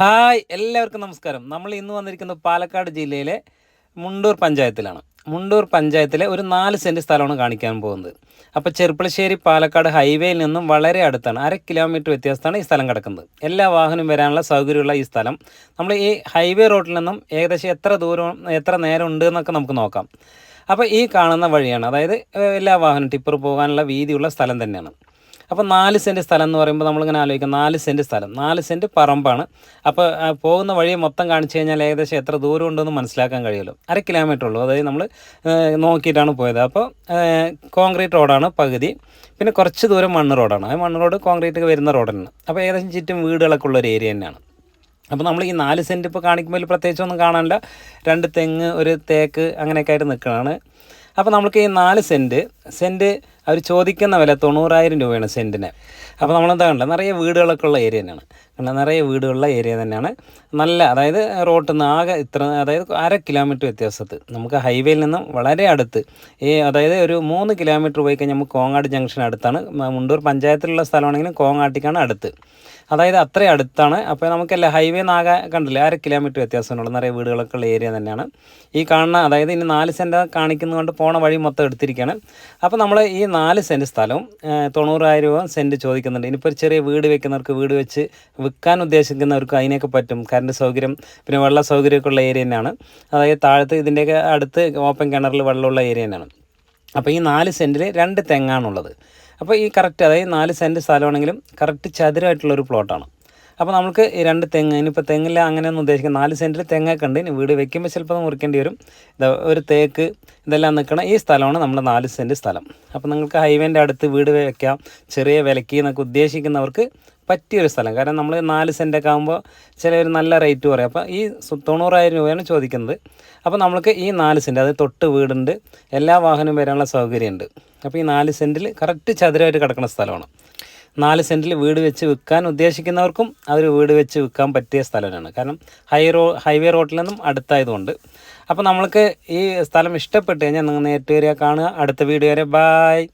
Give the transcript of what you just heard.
Hi എല്ലാവർക്കും നമസ്കാരം. നമ്മൾ ഇന്ന് വന്നിരിക്കുന്നത് പാലക്കാട് ജില്ലയിലെ മുണ്ടൂർ പഞ്ചായത്തിലാണ്. മുണ്ടൂർ പഞ്ചായത്തിലെ ഒരു നാല് സെന്റ് സ്ഥലമാണ് കാണിക്കാൻ പോകുന്നത്. അപ്പോൾ ചെറുപ്പളശ്ശേരി പാലക്കാട് ഹൈവേയിൽ നിന്നും വളരെ അടുത്താണ് അര കിലോമീറ്റർ വ്യത്യാസത്താണ് ഈ സ്ഥലം കിടക്കുന്നത്. എല്ലാ വാഹനവും വരാനുള്ള സൗകര്യമുള്ള ഈ സ്ഥലം. നമ്മൾ ഈ ഹൈവേ റോഡിൽ നിന്നും ഏകദേശം എത്ര ദൂരം എത്ര നേരം ഉണ്ട് എന്നൊക്കെ നമുക്ക് നോക്കാം. അപ്പോൾ ഈ കാണുന്ന വഴിയാണ് അതായത് എല്ലാ വാഹനം ടിപ്പർ പോകാനുള്ള വീതിയുള്ള സ്ഥലം തന്നെയാണ്. അപ്പോൾ നാല് സെന്റ് സ്ഥലം എന്ന് പറയുമ്പോൾ നമ്മളിങ്ങനെ ആലോചിക്കാം. നാല് സെന്റ് സ്ഥലം. നാല് സെന്റ് പറമ്പാണ്. അപ്പോൾ പോകുന്ന വഴി മൊത്തം കാണിച്ചു കഴിഞ്ഞാൽ ഏകദേശം എത്ര ദൂരം ഉണ്ടെന്ന് മനസ്സിലാക്കാൻ കഴിയുമല്ലോ. അര കിലോമീറ്റർ ഉള്ളൂ. അതായത് നമ്മൾ നോക്കിയിട്ടാണ് പോയത്. അപ്പോൾ കോൺക്രീറ്റ് റോഡാണ് പകുതി. പിന്നെ കുറച്ച് ദൂരം മണ്ണ് റോഡാണ് ആ മണ്ണ് റോഡ് കോൺക്രീറ്റ് വരുന്ന റോഡാണ് അപ്പോൾ ഏകദേശം ചുറ്റും വീടുകളൊക്കെ ഉള്ള ഒരു ഏരിയ തന്നെയാണ്. അപ്പോൾ നമ്മൾ ഈ നാല് സെന്റ് ഇപ്പോൾ കാണിക്കുമ്പോൾ പ്രത്യേകിച്ചൊന്നും കാണാനില്ല. രണ്ട് തെങ്ങ് ഒരു തേക്ക് അങ്ങനെയൊക്കെ ആയിട്ട് നിൽക്കുന്നതാണ് അപ്പോൾ നമുക്ക് ഈ നാല് സെന്റ് സെന്റ് അവർ ചോദിക്കുന്ന വില തൊണ്ണൂറായിരം രൂപയാണ് സെന്റിന് അപ്പോൾ നമ്മളെന്താ കണ്ടത്? നിറയെ വീടുകളൊക്കെ ഉള്ള ഏരിയ തന്നെയാണ് കണ്ട നിറയെ വീടുകളുള്ള ഏരിയ തന്നെയാണ്. നല്ല അതായത് റോട്ടിൽ നിന്ന് ആകെ ഇത്ര അതായത് അര കിലോമീറ്റർ വ്യത്യാസത്ത്. നമുക്ക് ഹൈവേയിൽ നിന്നും വളരെ അടുത്ത്. ഈ അതായത് ഒരു മൂന്ന് കിലോമീറ്റർ പോയി കഴിഞ്ഞാൽ നമുക്ക് കോങ്ങാട് ജംഗ്ഷൻ അടുത്താണ്. മുണ്ടൂർ പഞ്ചായത്തിലുള്ള സ്ഥലമാണെങ്കിലും കോങ്ങാട്ടിക്കാണ് അടുത്ത്. അതായത് അത്രയും അടുത്താണ്. അപ്പോൾ നമുക്കല്ല ഹൈവേ നാകെ കണ്ടില്ലേ അര കിലോമീറ്റർ വ്യത്യാസമുള്ള നിറയെ വീടുകളൊക്കെ ഉള്ള ഏരിയ തന്നെയാണ്. ഈ കാണുന്ന അതായത് ഇനി നാല് സെന്റ് കാണിക്കുന്നതുകൊണ്ട് പോണ വഴി മൊത്തം എടുത്തിരിക്കുകയാണ്. അപ്പോൾ നമ്മൾ ഈ നാല് സെന്റ് സ്ഥലവും തൊണ്ണൂറായിരം രൂപ സെന്റ് ചോദിക്കുന്നുണ്ട്. ഇനിയിപ്പോൾ ഒരു ചെറിയ വീട് വെക്കുന്നവർക്ക് വീട് വെച്ച് വിൽക്കാൻ ഉദ്ദേശിക്കുന്നവർക്ക് അതിനൊക്കെ പറ്റും. കറണ്ട് സൗകര്യം പിന്നെ വെള്ള സൗകര്യമൊക്കെ ഉള്ള ഏരിയ തന്നെയാണ്. അതായത് താഴത്ത് ഇതിന്റെയൊക്കെ അടുത്ത് ഓപ്പൺ കിണറിൽ വെള്ളമുള്ള ഏരിയ തന്നെയാണ്. അപ്പോൾ ഈ നാല് സെന്റിൽ രണ്ട് തെങ്ങാണുള്ളത്. അപ്പോൾ ഈ കറക്റ്റ് അതായത് നാല് സെന്റ് സ്ഥലമാണെങ്കിലും കറക്റ്റ് ചതുരമായിട്ടുള്ളൊരു പ്ലോട്ടാണ് അപ്പോൾ നമുക്ക് രണ്ട് തെങ്ങ് ഇനിയിപ്പോൾ തെങ്ങില്ല അങ്ങനെയൊന്നും ഉദ്ദേശിക്കുക നാല് സെന്റിൽ തെങ്ങൊക്കെ ഉണ്ട്. ഇനി വീട് വെക്കുമ്പോൾ ചിലപ്പോൾ മുറിക്കേണ്ടി വരും. ഒരു തേക്ക് ഇതെല്ലാം നിൽക്കണം ഈ സ്ഥലമാണ് നമ്മുടെ നാല് സെന്റ് സ്ഥലം. അപ്പോൾ നിങ്ങൾക്ക് ഹൈവേന്റെ അടുത്ത് വീട് വെക്കാം. ചെറിയ വിലക്ക് എന്നൊക്കെ ഉദ്ദേശിക്കുന്നവർക്ക് പറ്റിയൊരു സ്ഥലം. കാരണം നമ്മൾ നാല് സെന്റൊക്കെ ആകുമ്പോൾ ചിലവർ നല്ല റേറ്റ് പറയും. അപ്പോൾ ഈ തൊണ്ണൂറായിരം രൂപയാണ് ചോദിക്കുന്നത്. അപ്പോൾ നമ്മൾക്ക് ഈ നാല് സെന്റ് അത് തൊട്ട് വീടുണ്ട് എല്ലാ വാഹനവും വരാനുള്ള സൗകര്യമുണ്ട്. അപ്പോൾ ഈ നാല് സെന്റിൽ കറക്റ്റ് ചതുരമായിട്ട് കിടക്കുന്ന സ്ഥലമാണ്. നാല് സെന്റിൽ വീട് വെച്ച് വിൽക്കാൻ ഉദ്ദേശിക്കുന്നവർക്കും അവർ വീട് വെച്ച് വിൽക്കാൻ പറ്റിയ സ്ഥലമാണ്. കാരണം ഹൈ റോ ഹൈവേ റോഡിൽ നിന്നും അടുത്തായതുകൊണ്ട്. അപ്പോൾ നമ്മൾക്ക് ഈ സ്ഥലം ഇഷ്ടപ്പെട്ട് കഴിഞ്ഞാൽ നിങ്ങൾ നേരിട്ട് വരിക കാണുക. അടുത്ത വീഡിയോ വരെ. ബായ്